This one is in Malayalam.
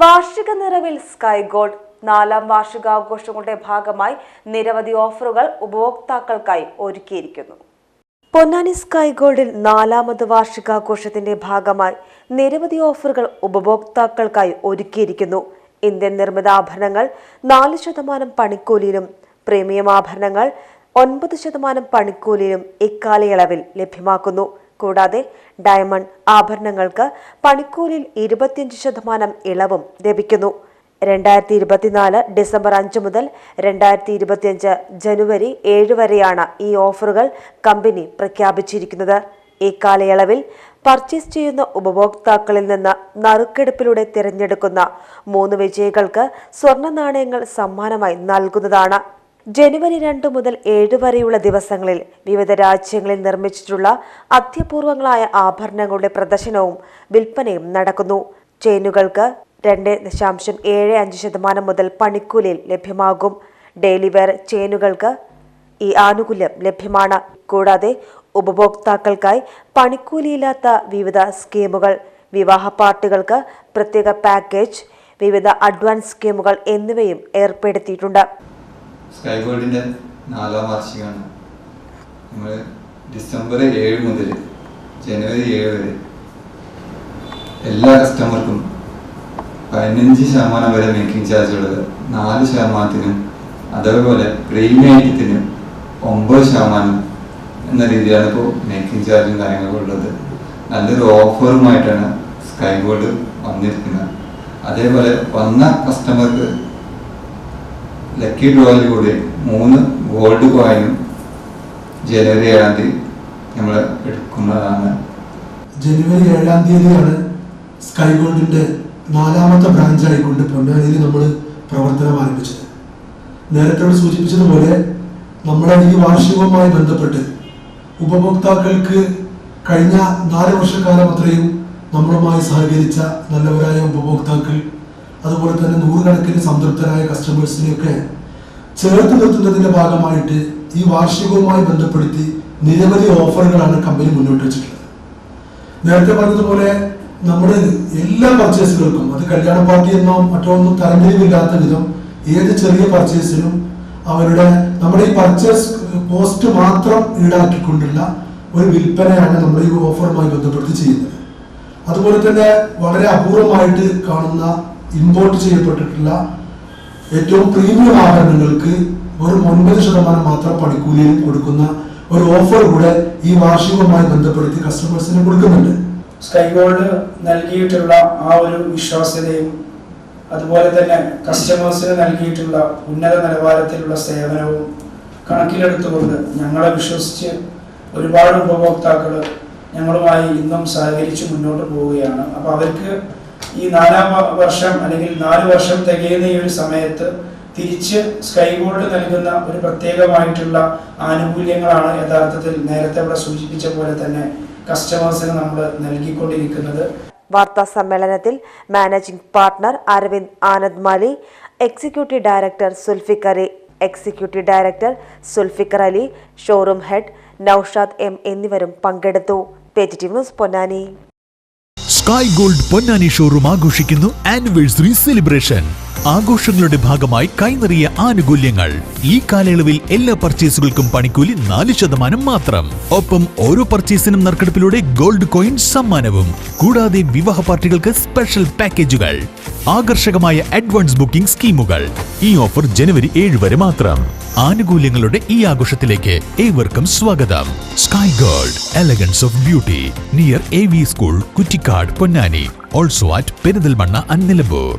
വാർഷിക നിറവിൽ സ്കൈ ഗോൾഡ് നാലാം വാർഷികാഘോഷങ്ങളുടെ ഭാഗമായി നിരവധി ഓഫറുകൾ ഉപഭോക്താക്കൾക്കായി ഒരുക്കിയിരിക്കുന്നു. പൊന്നാനി സ്കൈ ഗോൾഡിൽ നാലാമത് വാർഷികാഘോഷത്തിന്റെ ഭാഗമായി നിരവധി ഓഫറുകൾ ഉപഭോക്താക്കൾക്കായി ഒരുക്കിയിരിക്കുന്നു. ഇന്ത്യൻ നിർമ്മിത ആഭരണങ്ങൾ നാല് ശതമാനം പണിക്കൂലിയിലും പ്രീമിയം ആഭരണങ്ങൾ ഒൻപത് ശതമാനം പണിക്കൂലിയിലും ഇക്കാലയളവിൽ ലഭ്യമാക്കുന്നു. കൂടാതെ ഡയമണ്ട് ആഭരണങ്ങൾക്ക് പണിക്കൂലിൽ ഇരുപത്തിയഞ്ച് ശതമാനം ഇളവും ലഭിക്കുന്നു. രണ്ടായിരത്തി ഇരുപത്തിനാല് ഡിസംബർ അഞ്ച് മുതൽ രണ്ടായിരത്തി ഇരുപത്തിയഞ്ച് ജനുവരി ഏഴ് വരെയാണ് ഈ ഓഫറുകൾ കമ്പനി പ്രഖ്യാപിച്ചിരിക്കുന്നത്. ഈ കാലയളവിൽ പർച്ചേസ് ചെയ്യുന്ന ഉപഭോക്താക്കളിൽ നിന്ന് നറുക്കെടുപ്പിലൂടെ തിരഞ്ഞെടുക്കുന്ന മൂന്ന് വിജയികൾക്ക് സ്വർണ നാണയങ്ങൾ സമ്മാനമായി നൽകുന്നതാണ്. ജനുവരി രണ്ട് മുതൽ ഏഴ് വരെയുള്ള ദിവസങ്ങളിൽ വിവിധ രാജ്യങ്ങളിൽ നിർമ്മിച്ചിട്ടുള്ള അത്യപൂർവങ്ങളായ ആഭരണങ്ങളുടെ പ്രദർശനവും വിൽപ്പനയും നടക്കുന്നു. ചെയിനുകൾക്ക് രണ്ട് ദശാംശം ഏഴ് അഞ്ച് ശതമാനം മുതൽ പണിക്കൂലിയിൽ ലഭ്യമാകും. ഡെയിലി വെയർ ചെയിനുകൾക്ക് ഈ ആനുകൂല്യം ലഭ്യമാണ്. കൂടാതെ ഉപഭോക്താക്കൾക്കായി പണിക്കൂലിയില്ലാത്ത വിവിധ സ്കീമുകൾ വിവാഹ പാർട്ടികൾക്ക് പ്രത്യേക പാക്കേജ് വിവിധ അഡ്വാൻസ് സ്കീമുകൾ എന്നിവയും ഏർപ്പെടുത്തിയിട്ടുണ്ട്. സ്കൈ നാലാം വാർഷികമാണ്. നമ്മൾ ഡിസംബർ ഏഴ് മുതൽ ജനുവരി ഏഴ് വരെ എല്ലാ കസ്റ്റമർക്കും പതിനഞ്ച് ശതമാനം വരെ മേക്കിംഗ് ചാർജ് ഉള്ളത് നാല് ശതമാനത്തിനും അതേപോലെ പ്രീമിയം ഐറ്റത്തിനും ഒമ്പത് ശതമാനം എന്ന രീതിയിലാണ് ഇപ്പോൾ മേക്കിംഗ് ചാർജും കാര്യങ്ങളൊക്കെ ഉള്ളത്. നല്ലൊരു ഓഫറുമായിട്ടാണ് സ്കൈ വന്നിരിക്കുന്നത്. അതേപോലെ വന്ന കസ്റ്റമർക്ക് ലക്കി ഡ്രോയിലൂടെ മൂന്ന് ഗോൾഡ് കോയിനും ജനുവരി ഏഴാം തീയതി നമ്മൾ എടുക്കുന്നതാണ്. ജനുവരി ഏഴാം തീയതിയാണ് സ്കൈ ഗോൾഡിന്റെ നാലാമത്തെ ബ്രാഞ്ച് ആയിക്കൊണ്ട് പൊന്നാനിയിൽ നമ്മൾ പ്രവർത്തനം ആരംഭിച്ചത്. നേരത്തെ സൂചിപ്പിച്ചതുപോലെ നമ്മുടെ ഈ വാർഷികവുമായി ബന്ധപ്പെട്ട് ഉപഭോക്താക്കൾക്ക് കഴിഞ്ഞ നാല് വർഷക്കാലം അത്രയും നമ്മളുമായി സഹകരിച്ച നല്ലവരായ ഉപഭോക്താക്കൾ അതുപോലെ തന്നെ നൂറുകണക്കിന് സംതൃപ്തരായ കസ്റ്റമേഴ്സിനെയൊക്കെ ചേർത്ത് നിർത്തുന്നതിന്റെ ഭാഗമായിട്ട് ഈ വാർഷികവുമായി ബന്ധപ്പെടുത്തി നിരവധി ഓഫറുകളാണ് കമ്പനി മുന്നോട്ട് വെച്ചിട്ടുള്ളത്. നേരത്തെ പറഞ്ഞതുപോലെ നമ്മുടെ എല്ലാ പർച്ചേസുകൾക്കും അത് കല്യാണ പാർട്ടി എന്നോ മറ്റോ ഒന്നും തരംതിരിവില്ലാത്ത വിധം ഏത് ചെറിയ പർച്ചേസിനും അവരുടെ നമ്മുടെ ഈ പർച്ചേസ് പോസ്റ്റ് മാത്രം ഈടാക്കിക്കൊണ്ടുള്ള ഒരു വിൽപ്പനയാണ് നമ്മൾ ഈ ഓഫറുമായി ബന്ധപ്പെടുത്തി ചെയ്യുന്നത്. അതുപോലെ തന്നെ വളരെ അപൂർവമായിട്ട് കാണുന്ന ഇമ്പോർട്ട് ചെയ്യപ്പെട്ടിട്ടുള്ള ഏറ്റവും പ്രീമിയം ആഭരണങ്ങൾക്ക് വെറും ഒൻപത് ശതമാനം മാത്രം പണിക്കൂലിയിൽ കൊടുക്കുന്ന ഒരു ഓഫർ കൂടെ ഈ വാർഷികവുമായി ബന്ധപ്പെടുത്തി കസ്റ്റമേഴ്സിന് കൊടുക്കുന്നുണ്ട്. സ്കൈ ഗോൾഡ് നൽകിയിട്ടുള്ള ആ ഒരു വിശ്വാസ്യതയും അതുപോലെ തന്നെ കസ്റ്റമേഴ്സിന് നൽകിയിട്ടുള്ള ഉന്നത നിലവാരത്തിലുള്ള സേവനവും കണക്കിലെടുത്തുകൊണ്ട് ഞങ്ങളെ വിശ്വസിച്ച് ഒരുപാട് ഉപഭോക്താക്കൾ ഞങ്ങളുമായി ഇന്നും സഹകരിച്ച് മുന്നോട്ട് പോവുകയാണ്. അപ്പോൾ അവർക്ക് ഈ നാലാം വർഷം അല്ലെങ്കിൽ നാല് വർഷം തികയുന്ന ഈ ഒരു സമയത്ത് തിരിച്ച് സ്കൈ ഗോൾഡ് നൽകുന്ന ഒരു പ്രത്യേകമായിട്ടുള്ള ആനുകൂല്യങ്ങളാണ് യഥാർത്ഥത്തിൽ നേരത്തെ ഇവിടെ സൂചിപ്പിച്ച പോലെ തന്നെ കസ്റ്റമേഴ്സിന് നമ്മൾ നൽകിക്കൊണ്ടിരിക്കുന്നത്. വാർത്താ സമ്മേളനത്തിൽ managing partner Aravind Anand Mali executive director സുൽഫിക്കറി executive director Zulfikar Ali showroom head Noushad M എന്നിവരും പങ്കെടുത്തു. Page news Ponnani. Sky Gold Ponnani showroom ആഘോഷിക്കുന്നു ആനിവേഴ്സറി സെലിബ്രേഷൻ ആഘോഷങ്ങളുടെ ഭാഗമായി കൈനിറിയ ആനുകൂല്യങ്ങൾ. ഈ കാലയളവിൽ എല്ലാ പർച്ചേസുകൾക്കും പണിക്കൂലി നാല് ശതമാനം മാത്രം. ഒപ്പം ഓരോ പർച്ചേസിനും നറുക്കെടുപ്പിലൂടെ ഗോൾഡ് കോയിൻ സമ്മാനവും. കൂടാതെ വിവാഹ പാർട്ടികൾക്ക് സ്പെഷ്യൽ പാക്കേജുകൾ ആകർഷകമായ അഡ്വാൻസ് ബുക്കിംഗ് സ്കീമുകൾ. ഈ ഓഫർ ജനുവരി ഏഴ് വരെ മാത്രം. ആനുകൂല്യങ്ങളുടെ ഈ ആഘോഷത്തിലേക്ക് ഏവർക്കും സ്വാഗതം. Sky Gold elegance of beauty near A V school Kuttikkad Ponnani also at Perinthalmanna and Nilambur